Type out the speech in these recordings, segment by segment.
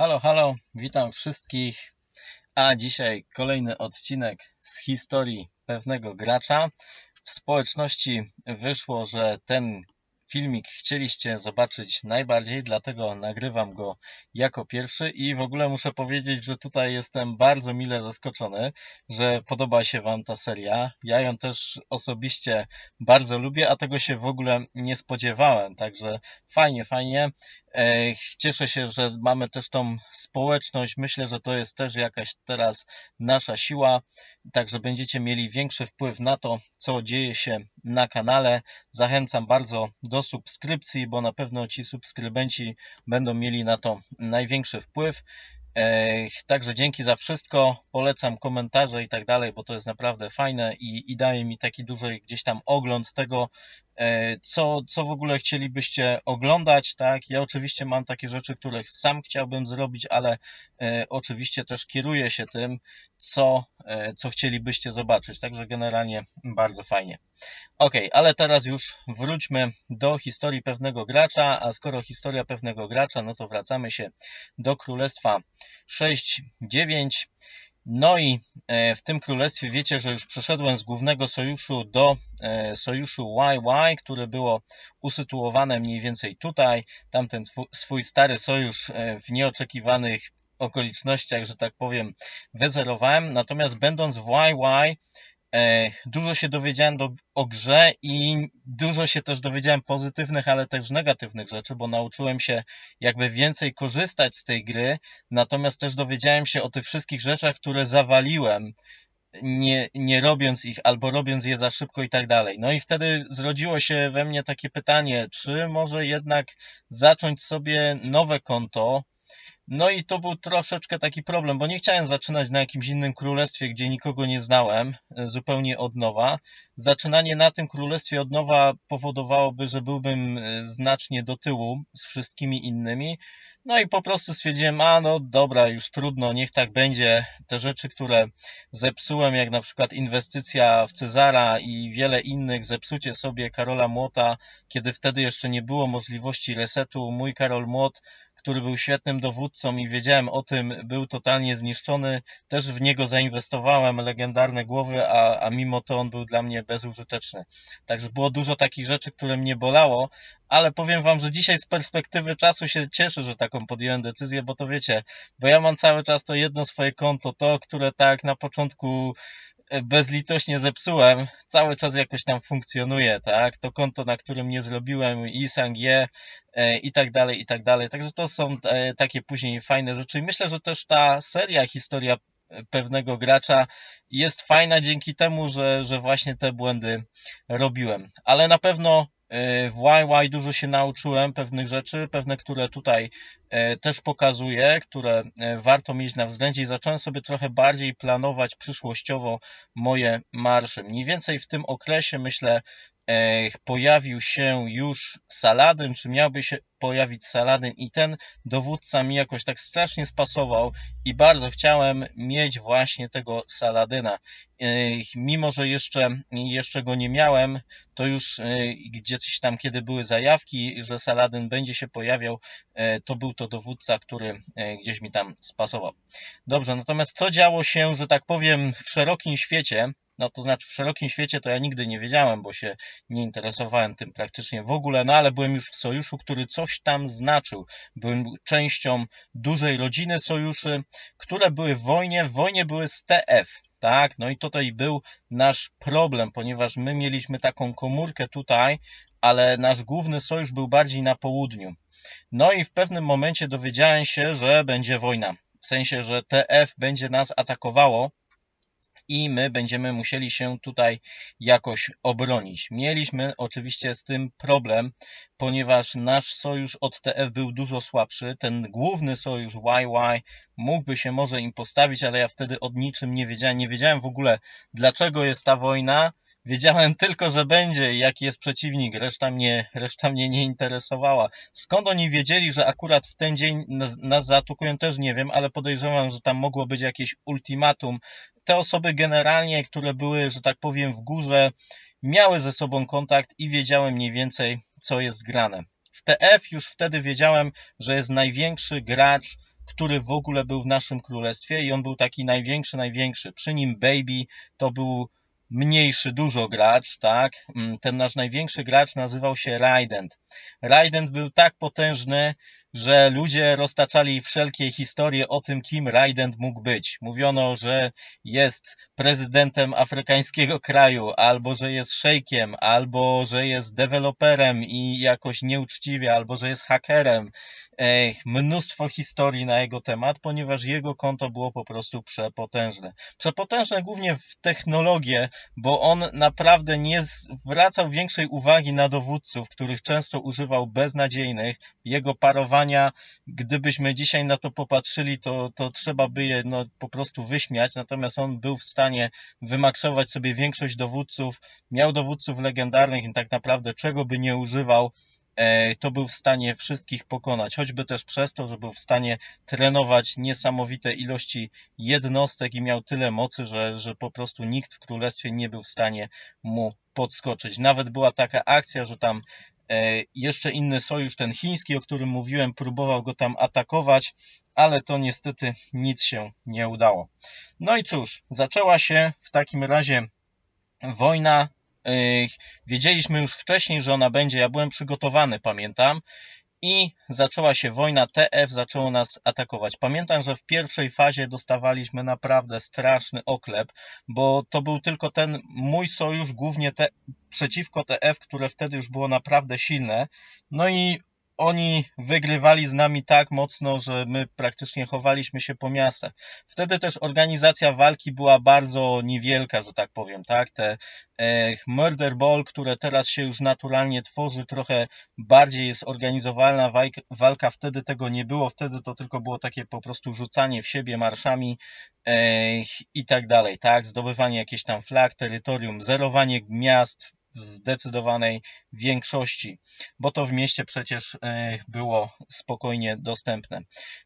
Halo, halo, witam wszystkich. A dzisiaj kolejny odcinek z historii pewnego gracza. W społeczności wyszło, że ten filmik chcieliście zobaczyć najbardziej, dlatego nagrywam go jako pierwszy i w ogóle muszę powiedzieć, że tutaj jestem bardzo mile zaskoczony, że podoba się Wam ta seria. Ja ją też osobiście bardzo lubię, a tego się w ogóle nie spodziewałem, także fajnie, fajnie. E, Cieszę się, że mamy też tą społeczność. Myślę, że to jest też jakaś teraz nasza siła, także będziecie mieli większy wpływ na to, co dzieje się na kanale. Zachęcam bardzo do subskrypcji, bo na pewno ci subskrybenci będą mieli na to największy wpływ. Także dzięki za wszystko. Polecam komentarze i tak dalej, bo to jest naprawdę fajne i, i daje mi taki duży gdzieś tam ogląd tego, co, co w ogóle chcielibyście oglądać. Tak, ja oczywiście mam takie rzeczy, które sam chciałbym zrobić, ale e, oczywiście też kieruję się tym, co, e, co chcielibyście zobaczyć. Także generalnie bardzo fajnie. Ok, ale teraz już wróćmy do historii pewnego gracza, a skoro historia pewnego gracza, no to wracamy się do królestwa 6-9. No i e, w tym królestwie wiecie, że już przeszedłem z głównego sojuszu do e, sojuszu YY, które było usytuowane mniej więcej tutaj. Tamten swój stary sojusz e, w nieoczekiwanych okolicznościach, że tak powiem, wyzerowałem. Natomiast będąc w YY, Dużo się dowiedziałem do, o grze i dużo się też dowiedziałem pozytywnych, ale też negatywnych rzeczy, bo nauczyłem się jakby więcej korzystać z tej gry, natomiast też dowiedziałem się o tych wszystkich rzeczach, które zawaliłem, nie, nie robiąc ich albo robiąc je za szybko i tak dalej. No i wtedy zrodziło się we mnie takie pytanie, czy może jednak zacząć sobie nowe konto, no i to był troszeczkę taki problem, bo nie chciałem zaczynać na jakimś innym królestwie, gdzie nikogo nie znałem, e, zupełnie od nowa. Zaczynanie na tym królestwie od nowa powodowałoby, że byłbym e, znacznie do tyłu z wszystkimi innymi. No i po prostu stwierdziłem, a no dobra, już trudno, niech tak będzie. Te rzeczy, które zepsułem, jak na przykład inwestycja w Cezara i wiele innych, zepsucie sobie Karola Młota, kiedy wtedy jeszcze nie było możliwości resetu. Mój Karol Młot który był świetnym dowódcą i wiedziałem o tym, był totalnie zniszczony. Też w niego zainwestowałem legendarne głowy, a, a mimo to on był dla mnie bezużyteczny. Także było dużo takich rzeczy, które mnie bolało, ale powiem wam, że dzisiaj z perspektywy czasu się cieszę, że taką podjąłem decyzję, bo to wiecie, bo ja mam cały czas to jedno swoje konto, to, które tak na początku bezlitośnie zepsułem, cały czas jakoś tam funkcjonuje, tak? To konto, na którym nie zrobiłem Isang je e, i tak dalej, i tak dalej. Także to są e, takie później fajne rzeczy. I myślę, że też ta seria, historia e, pewnego gracza jest fajna dzięki temu, że, że właśnie te błędy robiłem. Ale na pewno w YY dużo się nauczyłem pewnych rzeczy, pewne, które tutaj e, też pokazuję, które e, warto mieć na względzie i zacząłem sobie trochę bardziej planować przyszłościowo moje marsze. Mniej więcej w tym okresie, myślę, pojawił się już Saladyn, czy miałby się pojawić Saladyn i ten dowódca mi jakoś tak strasznie spasował i bardzo chciałem mieć właśnie tego Saladyna. Mimo, że jeszcze, jeszcze go nie miałem, to już gdzieś tam, kiedy były zajawki, że Saladyn będzie się pojawiał, e, to był to dowódca, który e, gdzieś mi tam spasował. Dobrze, natomiast co działo się, że tak powiem, w szerokim świecie, no to znaczy w szerokim świecie to ja nigdy nie wiedziałem, bo się nie interesowałem tym praktycznie w ogóle, no ale byłem już w sojuszu, który coś tam znaczył. Byłem częścią dużej rodziny sojuszy, które były w wojnie. W wojnie były z TF. Tak, no i tutaj był nasz problem, ponieważ my mieliśmy taką komórkę tutaj, ale nasz główny sojusz był bardziej na południu. No i w pewnym momencie dowiedziałem się, że będzie wojna. W sensie, że TF będzie nas atakowało i my będziemy musieli się tutaj jakoś obronić. Mieliśmy oczywiście z tym problem, ponieważ nasz sojusz od TF był dużo słabszy. Ten główny sojusz YY mógłby się może im postawić, ale ja wtedy od niczym nie wiedziałem. Nie wiedziałem w ogóle, dlaczego jest ta wojna. Wiedziałem tylko, że będzie jaki jest przeciwnik, reszta mnie, reszta mnie nie interesowała. Skąd oni wiedzieli, że akurat w ten dzień nas, nas zaatakują, też nie wiem, ale podejrzewam, że tam mogło być jakieś ultimatum. Te osoby generalnie, które były, że tak powiem, w górze, miały ze sobą kontakt i wiedziałem mniej więcej, co jest grane. W TF już wtedy wiedziałem, że jest największy gracz, który w ogóle był w naszym królestwie i on był taki największy, największy. Przy nim Baby to był mniejszy dużo gracz, tak? Mm, ten nasz największy gracz nazywał się Raident. Raident był tak potężny, że ludzie roztaczali wszelkie historie o tym, kim Raident mógł być. Mówiono, że jest prezydentem afrykańskiego kraju, albo że jest szejkiem, albo że jest deweloperem i jakoś nieuczciwie, albo że jest hakerem. Ech, mnóstwo historii na jego temat, ponieważ jego konto było po prostu przepotężne. Przepotężne głównie w technologię, bo on naprawdę nie zwracał większej uwagi na dowódców, których często używał beznadziejnych. Jego gdybyśmy dzisiaj na to popatrzyli, to, to trzeba by je no, po prostu wyśmiać. Natomiast on był w stanie wymaksować sobie większość dowódców, miał dowódców legendarnych i tak naprawdę czego by nie używał, E, to był w stanie wszystkich pokonać, choćby też przez to, że był w stanie trenować niesamowite ilości jednostek i miał tyle mocy, że, że po prostu nikt w królestwie nie był w stanie mu podskoczyć. Nawet była taka akcja, że tam jeszcze inny sojusz, ten chiński, o którym mówiłem, próbował go tam atakować, ale to niestety nic się nie udało. No i cóż, zaczęła się w takim razie wojna Wiedzieliśmy już wcześniej, że ona będzie. Ja byłem przygotowany, pamiętam. I zaczęła się wojna. TF zaczęło nas atakować. Pamiętam, że w pierwszej fazie dostawaliśmy naprawdę straszny oklep, bo to był tylko ten mój sojusz, głównie te, przeciwko TF, które wtedy już było naprawdę silne. No i oni wygrywali z nami tak mocno, że my praktycznie chowaliśmy się po miastach. Wtedy też organizacja walki była bardzo niewielka, że tak powiem, tak? Te e, Murder Ball, które teraz się już naturalnie tworzy, trochę bardziej jest organizowalna walka, wtedy tego nie było, wtedy to tylko było takie po prostu rzucanie w siebie marszami e, i tak dalej, tak? Zdobywanie jakichś tam flag, terytorium, zerowanie miast, w zdecydowanej większości, bo to w mieście przecież e, było spokojnie dostępne.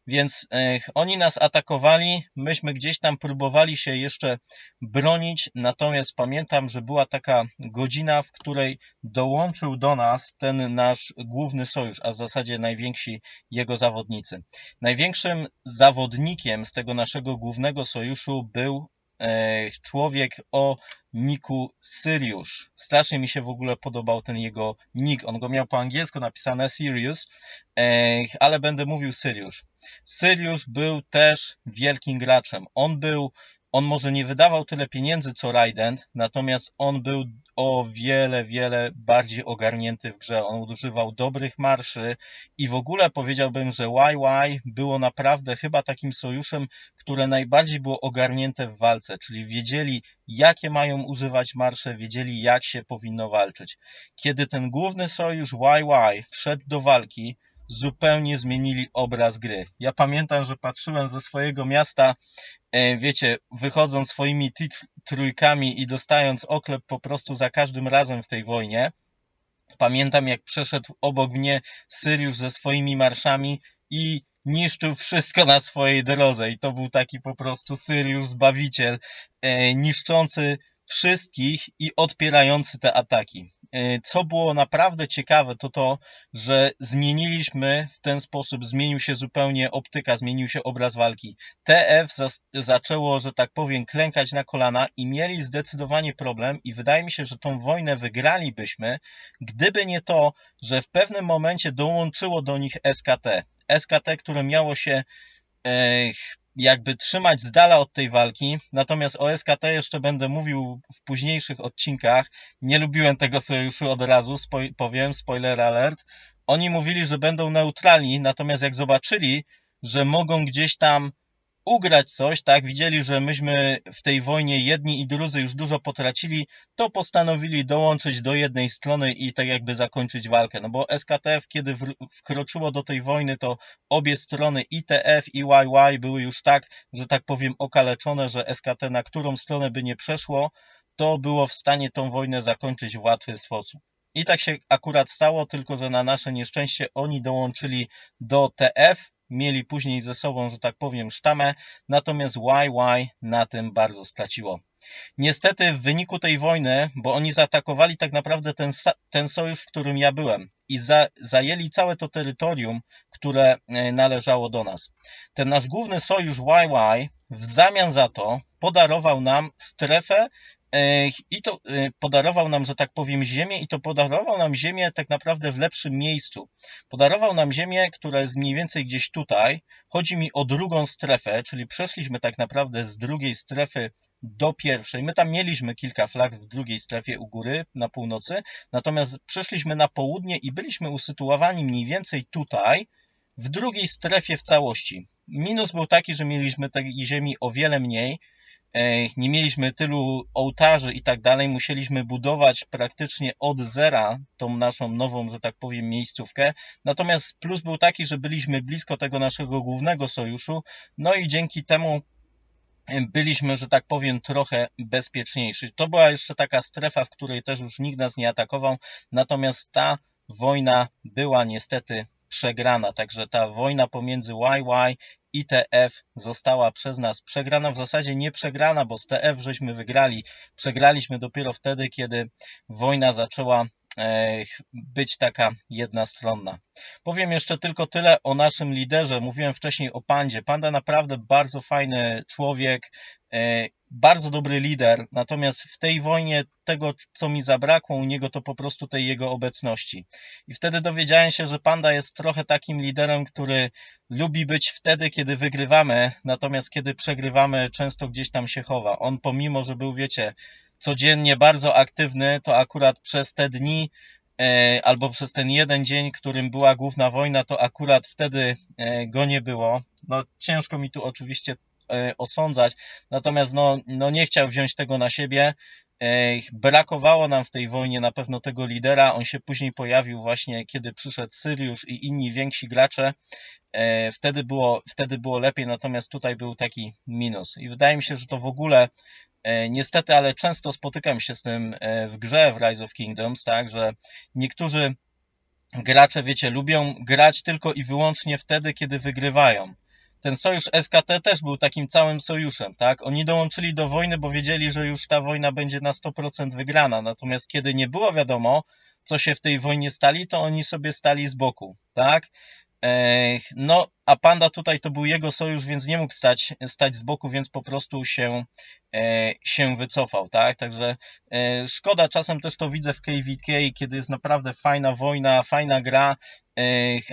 Więc e, oni nas atakowali, myśmy gdzieś tam próbowali się jeszcze bronić, natomiast pamiętam, że była taka godzina, w której dołączył do nas ten nasz główny sojusz, a w zasadzie najwięksi jego zawodnicy. Największym zawodnikiem z tego naszego głównego sojuszu był człowiek o niku Sirius. Strasznie mi się w ogóle podobał ten jego nick. On go miał po angielsku napisane Sirius, e, ale będę mówił Sirius. Sirius był też wielkim graczem. On był on może nie wydawał tyle pieniędzy co Raiden, natomiast on był o wiele, wiele bardziej ogarnięty w grze. On używał dobrych marszy i w ogóle powiedziałbym, że YY było naprawdę chyba takim sojuszem, które najbardziej było ogarnięte w walce, czyli wiedzieli, jakie mają używać marsze, wiedzieli, jak się powinno walczyć. Kiedy ten główny sojusz YY wszedł do walki, zupełnie zmienili obraz gry. Ja pamiętam, że patrzyłem ze swojego miasta, e, wiecie, wychodząc swoimi trójkami i dostając oklep po prostu za każdym razem w tej wojnie. Pamiętam, jak przeszedł obok mnie Syriusz ze swoimi marszami i niszczył wszystko na swojej drodze. I to był taki po prostu Syriusz Zbawiciel, e, niszczący wszystkich i odpierający te ataki. E, co było naprawdę ciekawe, to to, że zmieniliśmy w ten sposób, zmienił się zupełnie optyka, zmienił się obraz walki. TF zaczęło, że tak powiem, klękać na kolana i mieli zdecydowanie problem i wydaje mi się, że tą wojnę wygralibyśmy, gdyby nie to, że w pewnym momencie dołączyło do nich SKT. SKT, które miało się jakby trzymać z dala od tej walki. Natomiast o SKT jeszcze będę mówił w późniejszych odcinkach. Nie lubiłem tego sojuszu od razu, powiem, spoiler alert. Oni mówili, że będą neutralni, natomiast jak zobaczyli, że mogą gdzieś tam ugrać coś, tak, widzieli, że myśmy w tej wojnie jedni i drudzy już dużo potracili, to postanowili dołączyć do jednej strony i tak jakby zakończyć walkę. No bo SKTF, kiedy wkroczyło do tej wojny, to obie strony ITF i YY były już tak, że tak powiem, okaleczone, że SKT na którą stronę by nie przeszło, to było w stanie tą wojnę zakończyć w łatwy sposób. I tak się akurat stało, tylko że na nasze nieszczęście oni dołączyli do TF, mieli później ze sobą, że tak powiem, sztamę, natomiast YY na tym bardzo straciło. Niestety w wyniku tej wojny, bo oni zaatakowali tak naprawdę ten, ten sojusz, w którym ja byłem i za, zajęli całe to terytorium, które e, należało do nas. Ten nasz główny sojusz YY w zamian za to podarował nam strefę i to e, podarował nam, że tak powiem, ziemię i to podarował nam ziemię tak naprawdę w lepszym miejscu. Podarował nam ziemię, która jest mniej więcej gdzieś tutaj. Chodzi mi o drugą strefę, czyli przeszliśmy tak naprawdę z drugiej strefy do pierwszej. My tam mieliśmy kilka flag w drugiej strefie u góry na północy, natomiast przeszliśmy na południe i byliśmy usytuowani mniej więcej tutaj, w drugiej strefie w całości. Minus był taki, że mieliśmy tej ziemi o wiele mniej, e, nie mieliśmy tylu ołtarzy i tak dalej, musieliśmy budować praktycznie od zera tą naszą nową, że tak powiem, miejscówkę. Natomiast plus był taki, że byliśmy blisko tego naszego głównego sojuszu, no i dzięki temu byliśmy, że tak powiem, trochę bezpieczniejsi. To była jeszcze taka strefa, w której też już nikt nas nie atakował, natomiast ta wojna była niestety przegrana. Także ta wojna pomiędzy YY i TF została przez nas przegrana. W zasadzie nie przegrana, bo z TF żeśmy wygrali. Przegraliśmy dopiero wtedy, kiedy wojna zaczęła e, być taka jednostronna. Powiem jeszcze tylko tyle o naszym liderze. Mówiłem wcześniej o Pandzie. Panda naprawdę bardzo fajny człowiek, e, bardzo dobry lider. Natomiast w tej wojnie tego, co mi zabrakło u niego, to po prostu tej jego obecności. I wtedy dowiedziałem się, że Panda jest trochę takim liderem, który lubi być wtedy, kiedy wygrywamy, natomiast kiedy przegrywamy, często gdzieś tam się chowa. On pomimo, że był, wiecie, codziennie bardzo aktywny, to akurat przez te dni e, albo przez ten jeden dzień, którym była główna wojna, to akurat wtedy e, go nie było. No ciężko mi tu oczywiście osądzać, natomiast no, no nie chciał wziąć tego na siebie. Brakowało nam w tej wojnie na pewno tego lidera. On się później pojawił właśnie, kiedy przyszedł Syriusz i inni więksi gracze. Wtedy było, wtedy było lepiej, natomiast tutaj był taki minus. I wydaje mi się, że to w ogóle Niestety, ale często spotykam się z tym w grze w Rise of Kingdoms, tak, że niektórzy gracze, wiecie, lubią grać tylko i wyłącznie wtedy, kiedy wygrywają. Ten sojusz SKT też był takim całym sojuszem, tak? Oni dołączyli do wojny, bo wiedzieli, że już ta wojna będzie na 100% wygrana. Natomiast kiedy nie było wiadomo, co się w tej wojnie stali, to oni sobie stali z boku, tak? No, a Panda tutaj to był jego sojusz, więc nie mógł stać, stać z boku, więc po prostu się, e, się wycofał, tak? Także e, szkoda, czasem też to widzę w KVK, kiedy jest naprawdę fajna wojna, fajna gra,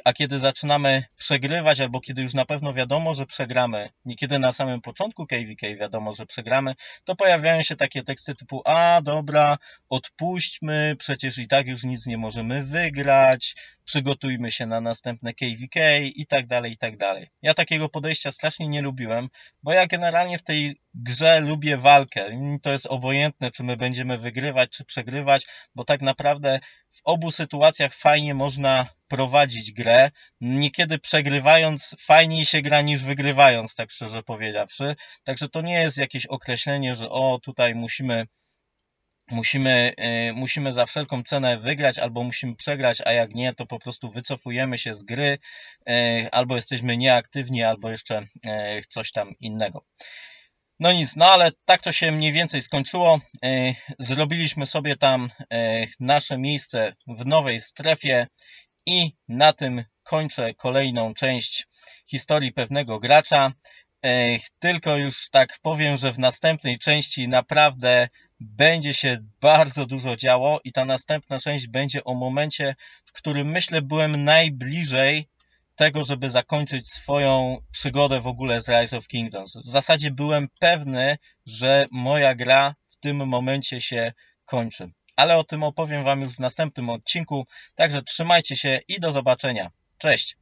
a kiedy zaczynamy przegrywać, albo kiedy już na pewno wiadomo, że przegramy, niekiedy na samym początku KVK wiadomo, że przegramy, to pojawiają się takie teksty typu, a dobra, odpuśćmy, przecież i tak już nic nie możemy wygrać, przygotujmy się na następne KVK i tak dalej, i tak dalej. Ja takiego podejścia strasznie nie lubiłem, bo ja generalnie w tej grze lubię walkę. To jest obojętne, czy my będziemy wygrywać, czy przegrywać, bo tak naprawdę w obu sytuacjach fajnie można prowadzić grę. Niekiedy przegrywając fajniej się gra niż wygrywając, tak szczerze powiedziawszy. Także to nie jest jakieś określenie, że o tutaj musimy musimy, y, musimy za wszelką cenę wygrać albo musimy przegrać, a jak nie, to po prostu wycofujemy się z gry, y, albo jesteśmy nieaktywni, albo jeszcze y, coś tam innego. No nic, no ale tak to się mniej więcej skończyło. Zrobiliśmy sobie tam nasze miejsce w nowej strefie i na tym kończę kolejną część historii pewnego gracza. Tylko już tak powiem, że w następnej części naprawdę będzie się bardzo dużo działo i ta następna część będzie o momencie, w którym myślę byłem najbliżej tego, żeby zakończyć swoją przygodę w ogóle z Rise of Kingdoms. W zasadzie byłem pewny, że moja gra w tym momencie się kończy. Ale o tym opowiem Wam już w następnym odcinku. Także trzymajcie się i do zobaczenia. Cześć!